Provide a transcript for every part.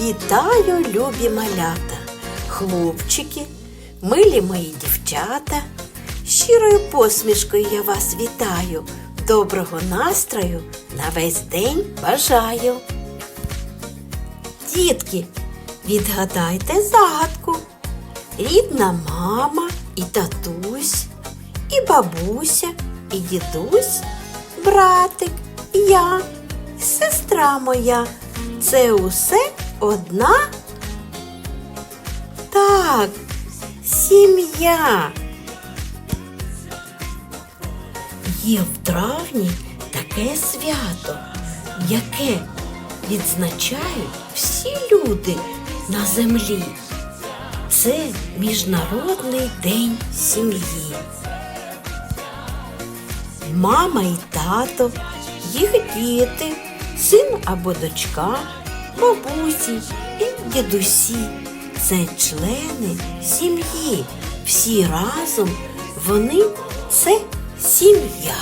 Вітаю, любі малята, хлопчики, милі мої дівчата. Щирою посмішкою я вас вітаю. Доброго настрою на весь день бажаю. Дітки, відгадайте загадку. Рідна мама і татусь, і бабуся, і дідусь, братик, я, сестра моя. Це усе одна? Так, сім'я. Є в травні таке свято, яке відзначають всі люди на землі. Це Міжнародний день сім'ї. Мама і тато, їх діти, син або дочка, бабусі і дідусі. Це члени сім'ї. Всі разом вони це сім'я.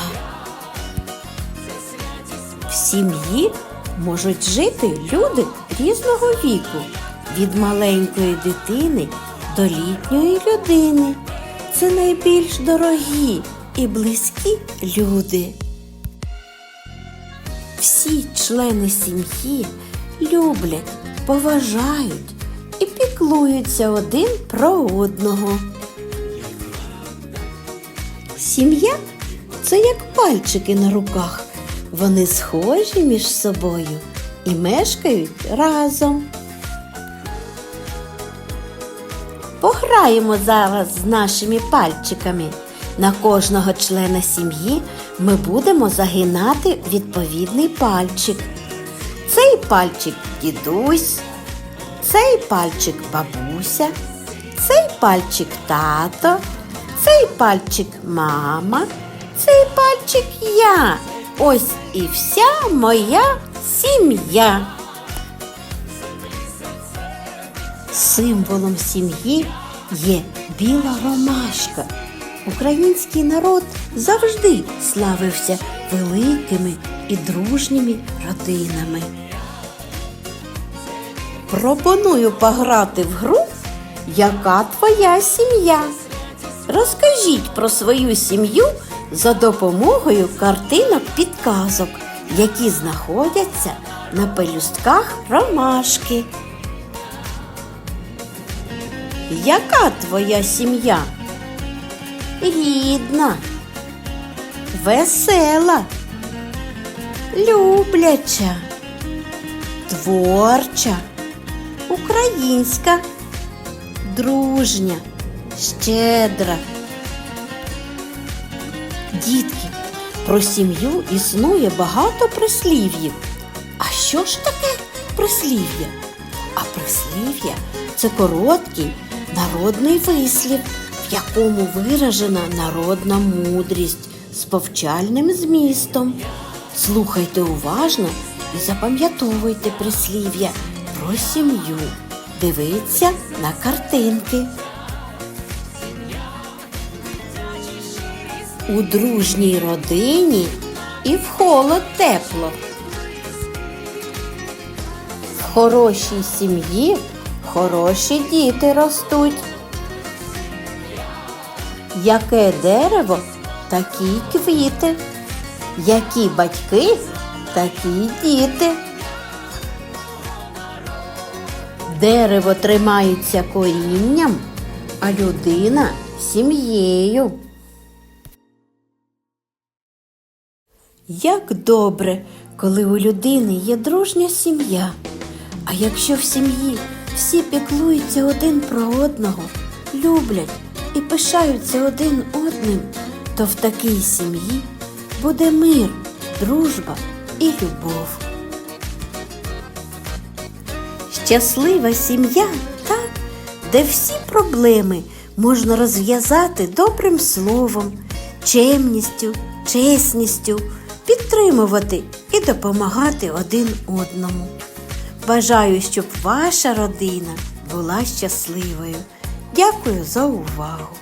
В сім'ї можуть жити люди різного віку, від маленької дитини до літньої людини. Це найбільш дорогі і близькі люди. Всі члени сім'ї люблять, поважають і піклуються один про одного. Сім'я це як пальчики на руках. Вони схожі між собою і мешкають разом. Пограємо зараз з нашими пальчиками. На кожного члена сім'ї ми будемо загинати відповідний пальчик. Цей пальчик дідусь, цей пальчик бабуся, цей пальчик тато, цей пальчик мама, цей пальчик я. Ось і вся моя сім'я. Символом сім'ї є біла ромашка. Український народ завжди славився великими і дружніми родинами. Пропоную пограти в гру Яка твоя сім'я? Розкажіть про свою сім'ю за допомогою картинок підказок, які знаходяться на пелюстках ромашки. Яка твоя сім'я? Рідна, весела, любляча, творча, українська, дружня, щедра. Дітки, про сім'ю існує багато прислів'їв. А що ж таке прислів'я? А прислів'я це короткий народний вислів, в якому виражена народна мудрість з повчальним змістом. Слухайте уважно і запам'ятовуйте прислів'я про сім'ю. Дивіться на картинки. У дружній родині і в холод тепло. В хорошій сім'ї хороші діти ростуть. Яке дерево, такі квіти, які батьки, такі діти. Дерево тримається корінням, а людина сім'єю. Як добре, коли у людини є дружня сім'я. А якщо в сім'ї всі піклуються один про одного, люблять і пишаються один одним, то в такій сім'ї буде мир, дружба і любов. Щаслива сім'я та, де всі проблеми можна розв'язати добрим словом, чемністю, чесністю, підтримувати і допомагати один одному. Бажаю, щоб ваша родина була щасливою. Дякую за увагу!